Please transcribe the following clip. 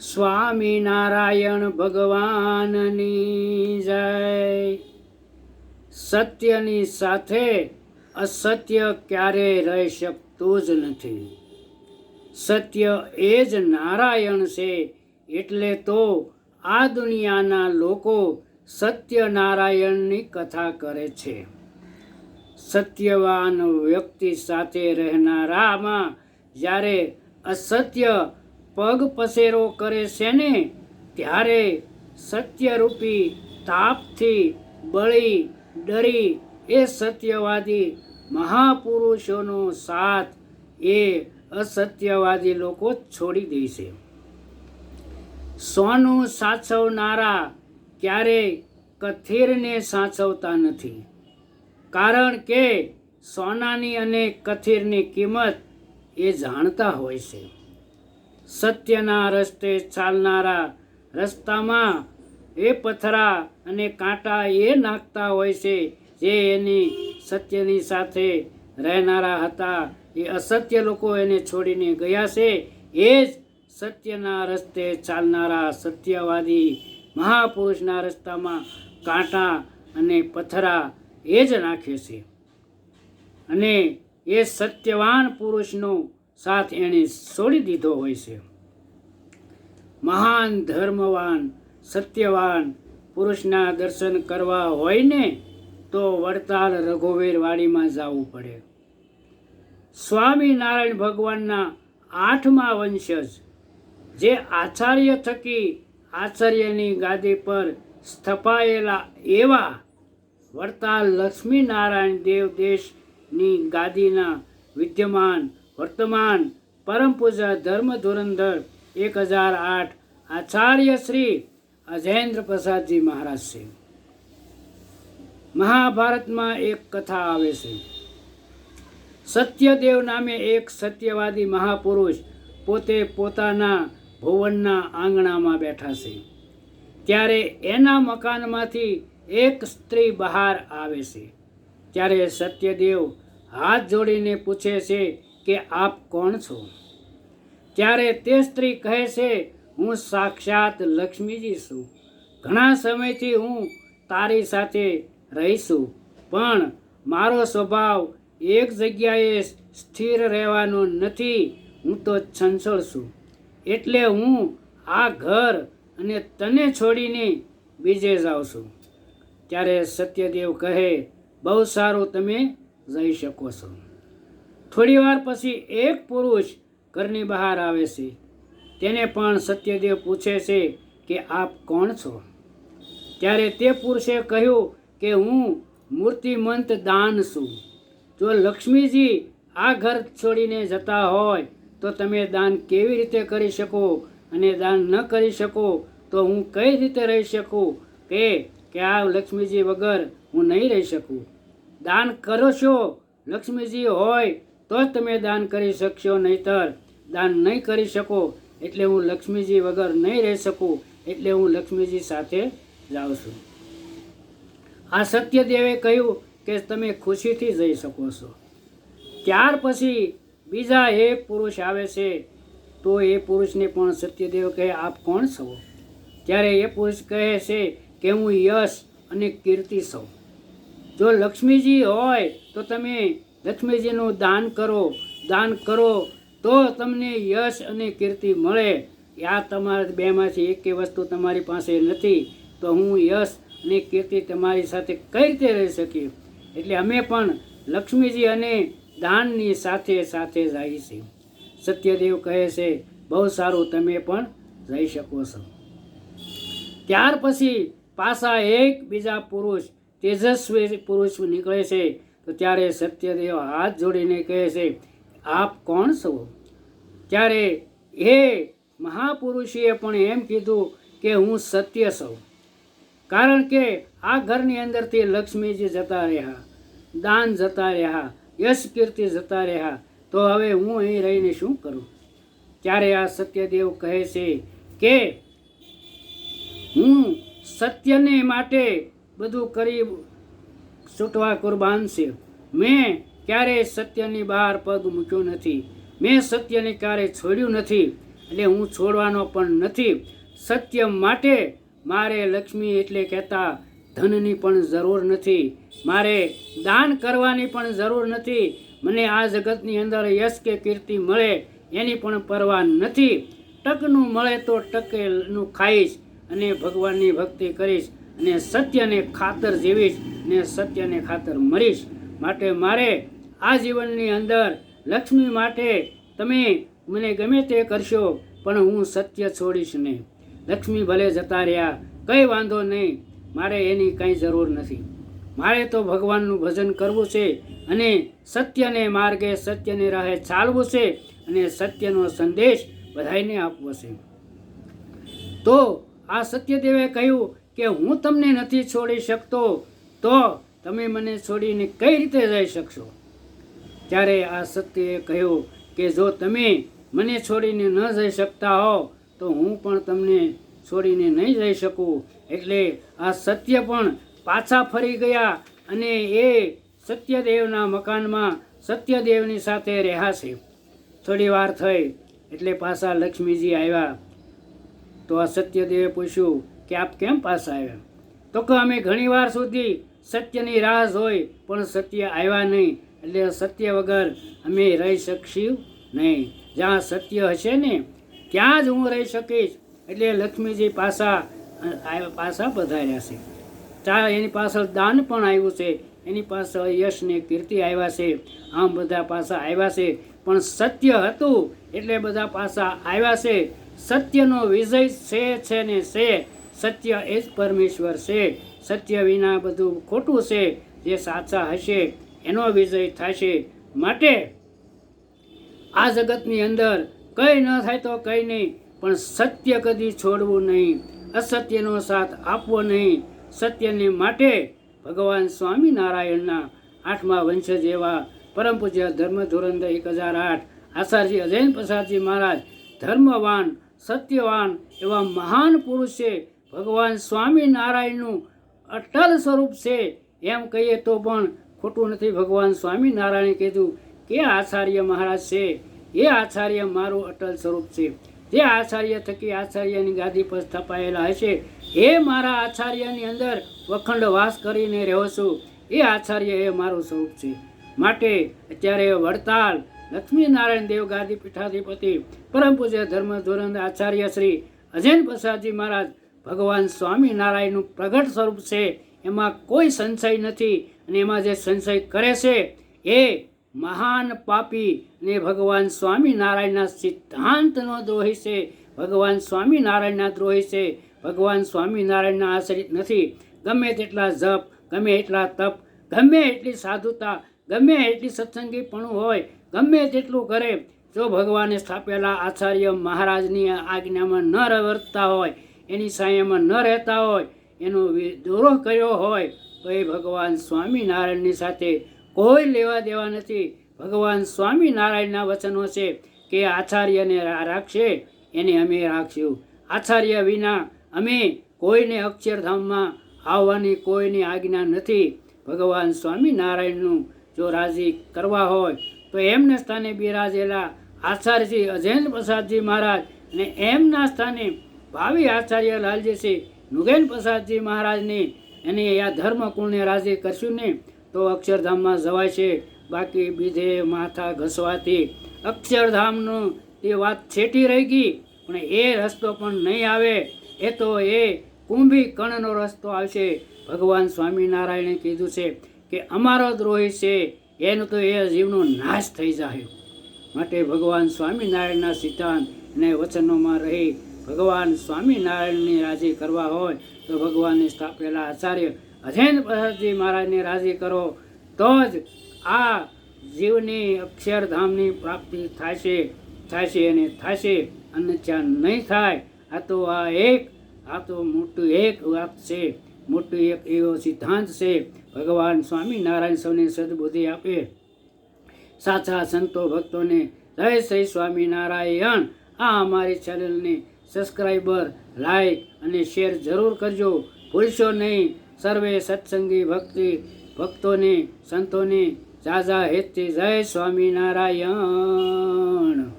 સ્વામિનારાયણ ભગવાનની જય. સત્યની સાથે અસત્ય ક્યારેય રહી શકતું જ નથી. સત્ય એ જ નારાયણ છે એટલે તો આ દુનિયાના લોકો સત્યનારાયણની કથા કરે છે. સત્યવાન વ્યક્તિ સાથે રહેનારામાં જ્યારે અસત્ય પગ પસેરો કરે છે ને ત્યારે સત્યરૂપી તાપથી બળી ડરી એ સત્યવાદી મહાપુરુષોનો સાથ એ અસત્યવાદી લોકો છોડી દે છે. સોનું સાચવનારા ક્યારેય કથિરને સાચવતા નથી. કારણ કે સોનાની અને કથિરની કિંમત એ જાણતા હોય છે. સત્યના રસ્તે ચાલનારા રસ્તામાં એ પથરા અને કાંટા એ નાખતા હોય છે જે એની સત્યની સાથે રહેનારા હતા. એ અસત્ય લોકો એને છોડીને ગયા છે. એ જ સત્યના રસ્તે ચાલનારા સત્યવાદી મહાપુરુષના રસ્તામાં કાંટા અને પથરા એ જ નાખે છે. અને એ સત્યવાન પુરુષનો સાથ એણે છોડી દીધો હોય છે. મહાન ધર્મવાન, સત્યવાન, પુરુષના દર્શન કરવા હોય ને, તો વડતાલ રઘુવીરવાડીમાં જવું પડે. સ્વામિનારાયણ ભગવાનના આઠમા વંશજ જે આચાર્ય થકી આચાર્યની ગાદી પર સ્થપાયેલા એવા વડતાલ લક્ષ્મીનારાયણ દેવ દેશની ગાદીના વિદ્યમાન, વર્તમાન પરમ પૂજા ધર્મ ધુરંધર એક હજાર આઠ આચાર્ય શ્રી અજેન્દ્ર પ્રસાદજી મહારાજ છે. મહાભારતમાં એક કથા આવે છે. સત્યદેવ નામે એક સત્યવાદી મહાપુરુષ પોતે પોતાના ભુવનના આંગણામાં બેઠા છે. ત્યારે એના મકાનમાંથી એક સ્ત્રી બહાર આવે છે. ત્યારે સત્યદેવ હાથ જોડીને પૂછે છે કે આપ કોણ છો? ત્યારે તે સ્ત્રી કહે છે, હું સાક્ષાત લક્ષ્મીજી છું. ઘણા સમયથી હું તારી સાથે રહીશું પણ મારો સ્વભાવ એક જગ્યાએ સ્થિર રહેવાનો નથી, હું તો છંછળ છું. એટલે હું આ ઘર અને તને છોડીને બીજે જાઉં છું. ત્યારે સત્યદેવ કહે, બહુ સારું તમે જઈ શકો છો. થોડી વાર પછી એક પુરુષ ઘરની બહાર આવે છે. તેને પણ સત્યદેવ પૂછે છે કે, આપ કોણ છો? ત્યારે તે પુરુષે કહ્યું કે, હું મૂર્તિમંત દાન છું. જો લક્ષ્મીજી આ ઘર છોડીને જતા હોય, તો તમે દાન કેવી રીતે કરી શકો? અને દાન ન કરી શકો, તો હું કઈ રીતે રહી શકું? કે કે આ લક્ષ્મીજી વગર હું નહીં રહી શકું. દાન કરો છો, લક્ષ્મીજી હોય, તો જ તમે દાન કરી શકશો નહીતર. દાન નહીં કરી શકો એટલે હું લક્ષ્મીજી વગર નહીં રહી શકું એટલે હું લક્ષ્મીજી સાથે જાઉં છું. આ સત્યદેવે કહ્યું કે તમે ખુશીથી જઈ શકો છો. ત્યાર પછી બીજા એક પુરુષ આવે છે, તો એ પુરુષને પણ સત્યદેવ કહે, આપ કોણ છો? ત્યારે એ પુરુષ કહે છે કે, હું યશ અને કીર્તિ છું. જો લક્ષ્મીજી હોય તો તમે લક્ષ્મીજીનું દાન કરો દાન કરો તો તમને યશ અને કીર્તિ મળે. આ તમારા બેમાંથી એકે વસ્તુ તમારી પાસે નથી. તો હું યશ અને કીર્તિ તમારી સાથે કઈ રીતે રહી શકીએ? એટલે અમે પણ લક્ષ્મીજી અને દાનની સાથે સાથે જાય છે. સત્યદેવ કહે છે, બહુ સારું તમે પણ જઈ શકો છો. ત્યાર પછી પાછા એક બીજા પુરુષ, તેજસ્વી પુરુષ નીકળે છે. તો ત્યારે સત્યદેવ હાથ જોડીને કહે છે આપ કોણ છો? ત્યારે એ મહાપુરુષીએ પણ એમ કીધું કે હું સત્ય છું. કારણ કે આ ઘરની અંદરથી લક્ષ્મીજી જતા રહ્યા, દાન જતા રહ્યા, યશ કીર્તિ જતા રહ્યા. તો હવે હું અહીં રહીને શું કરું? ત્યારે આ સત્યદેવ કહે છે કે હું સત્યને માટે બધું કરી છૂટવા કુરબાન છે. મેં ક્યારેય સત્યની બહાર પગ મૂક્યો નથી. મેં સત્યને ક્યારેય છોડ્યું નથી, એટલે હું છોડવાનો પણ નથી. સત્ય માટે મારે લક્ષ્મી એટલે કહેતા ધનની પણ જરૂર નથી. મારે દાન કરવાની પણ જરૂર નથી. મને આ જગતની અંદર યશ કે કીર્તિ મળે, એની પણ પરવા નથી. ટકનું મળે તો ટકેનું ખાઈશ અને ભગવાનની ભક્તિ કરીશ અને સત્યને ખાતર જીવીશ અને સત્યને ખાતર મરીશ. માટે મારે આ જીવનની અંદર લક્ષ્મી માટે તમે મને ગમે તે કરશો, પણ હું સત્ય છોડીશ નહીં. લક્ષ્મી ભલે જતા રહ્યા, કંઈ વાંધો નહીં, મારે એની કંઈ જરૂર નથી. મારે તો ભગવાનનું ભજન કરવું છે અને સત્યને માર્ગે સત્યને રાહે ચાલવું છે અને સત્યનો સંદેશ બધાને આપવો છે. તો આ સત્યદેવે કહ્યું કે હું તમને નથી છોડી શકતો, તો તમે મને છોડીને કઈ રીતે જઈ શકશો? ત્યારે આ સત્યએ કહ્યું કે જો તમે મને છોડીને ન જઈ શકતા હો, તો હું પણ તમને છોડીને નહીં જઈ શકું. એટલે આ સત્ય પણ પાછા ફરી ગયા અને એ સત્યદેવના મકાનમાં સત્યદેવની સાથે રહ્યા છે થોડી વાર થઈ એટલે પાછા લક્ષ્મીજી આવ્યા. તો આ સત્યદેવે પૂછ્યું કે આપ કેમ પાછા આવ્યા? તો કે અમે ઘણી વાર સુધી સત્યની રાહ જોઈ પણ સત્ય આવ્યા નહીં. એટલે સત્ય વગર અમે રહી શકશું નહીં. જ્યાં સત્ય હશે ને, ત્યાં જ હું રહી શકીશ. એટલે લક્ષ્મીજી પાસા પાસા પધાર્યા છે. ચા, એની પાછળ દાન પણ આવ્યું છે. એની પાછળ યશ ને કીર્તિ આવ્યા છે. આમ બધા પાસા આવ્યા છે. પણ સત્ય હતું એટલે બધા પાસા આવ્યા છે. સત્યનો વિજય છે છે ને છે. સત્ય એ જ પરમેશ્વર છે. સત્ય વિના બધું ખોટું છે. જે સાચા હશે એનો વિજય થશે માટે આ જગતની અંદર કંઈ ન થાય તો કંઈ નહીં, પણ સત્ય કદી છોડવું નહીં, અસત્યનો સાથ આપવો નહીં. સત્યને માટે ભગવાન સ્વામિનારાયણના આઠમા વંશજ એવા પરમ પૂજ્ય ધર્મ ધોરંદ એક હજાર આઠ આચાર્ય અજૈન પ્રસાદજી મહારાજ ધર્મવાન, સત્યવાન એવા મહાન પુરુષ છે. ભગવાન સ્વામિનારાયણનું અટલ સ્વરૂપ છે. એમ કહીએ તો પણ ખોટું નથી. ભગવાન સ્વામિનારાયણે કીધું કે આચાર્ય મહારાજ છે. એ આચાર્ય મારું અટલ સ્વરૂપ છે. જે આચાર્ય થકી આચાર્યની ગાદી પર સ્થપાયેલા હશે, એ મારા આચાર્યની અંદર વખંડ વાસ કરીને રહ્યો છું. એ આચાર્ય એ મારું સ્વરૂપ છે. માટે અત્યારે વડતાલ લક્ષ્મીનારાયણ દેવ ગાદી પીઠાધિપતિ, પરમ પૂજ્ય ધર્મ ધોરણ આચાર્ય શ્રી અજૈન પ્રસાદજી મહારાજ ભગવાન સ્વામિનારાયણનું પ્રગટ સ્વરૂપ છે. એમાં કોઈ સંશય નથી અને એમાં જે સંશય કરે છે એ મહાન પાપી ને ભગવાન સ્વામિનારાયણના સિદ્ધાંતનો દ્રોહી છે. ભગવાન સ્વામિનારાયણના દ્રોહી છે. ભગવાન સ્વામિનારાયણના આશ્રિત નથી. ગમે તેટલા જપ, ગમે એટલા તપ, ગમે એટલી સાધુતા, ગમે એટલી સત્સંગીપણું હોય, ગમે તેટલું કરે, જો ભગવાને સ્થાપેલા આચાર્ય મહારાજની આજ્ઞામાં ન વર્તતા હોય, એની સાયામાં ન રહેતા હોય એનો વિદ્રોહ કર્યો હોય, તો એ ભગવાન સ્વામિનારાયણની સાથે કોઈ લેવા દેવા નથી. ભગવાન સ્વામિનારાયણના વચનો છે કે આચાર્યને રાખશે, એને અમે રાખશું. આચાર્ય વિના અમે કોઈને અક્ષરધામમાં આવવાની કોઈની આજ્ઞા નથી. ભગવાન સ્વામિનારાયણનું જો રાજી કરવા હોય, તો એમને સ્થાને બિરાજેલા આચાર્યજી અજૈન પ્રસાદજી મહારાજ અને એમના સ્થાને ભાવિ આચાર્ય લાલજીસિંહ નુગેન પ્રસાદજી મહારાજને એને આ ધર્મકુળને રાજી કરશું ને તો અક્ષરધામમાં જવાય છે. બાકી બીજે માથા ઘસવાથી અક્ષરધામનું તે વાત છેટી રહી ગઈ, પણ એ રસ્તો પણ નહીં આવે. એ તો એ કુંભી કણનો રસ્તો આવશે. ભગવાન સ્વામિનારાયણે કીધું છે કે અમારો દ્રોહી છે, એનો તો એ જીવનો નાશ થઈ જાય. માટે ભગવાન સ્વામિનારાયણના સિદ્ધાંત અને વચનોમાં રહી ભગવાન સ્વામિનારાયણને રાજી કરવા હોય તો ભગવાનને સ્થાપેલા આચાર્ય અજૈન પ્રસાદજી મહારાજને રાજી કરો, તો જ આ જીવની અક્ષરધામની પ્રાપ્તિ થશે થશે અને થશે અન્યથા નહીં થાય, આ તો આ એક, આ તો મોટું એક વાત છે. મોટું એક એવો સિદ્ધાંત છે. ભગવાન સ્વામિનારાયણ સૌને સદબુદ્ધિ આપે. સાચા સંતો ભક્તોને જય શ્રી સ્વામિનારાયણ. આ અમારી ચેનલને સબસ્ક્રાઈબર લાઈક અને શેર જરૂર કરજો. ભૂલશો નહીં. સર્વે સત્સંગી ભક્તિ, ભક્તોને, સંતોને, જાજા હેતથી જય સ્વામિનારાયણ.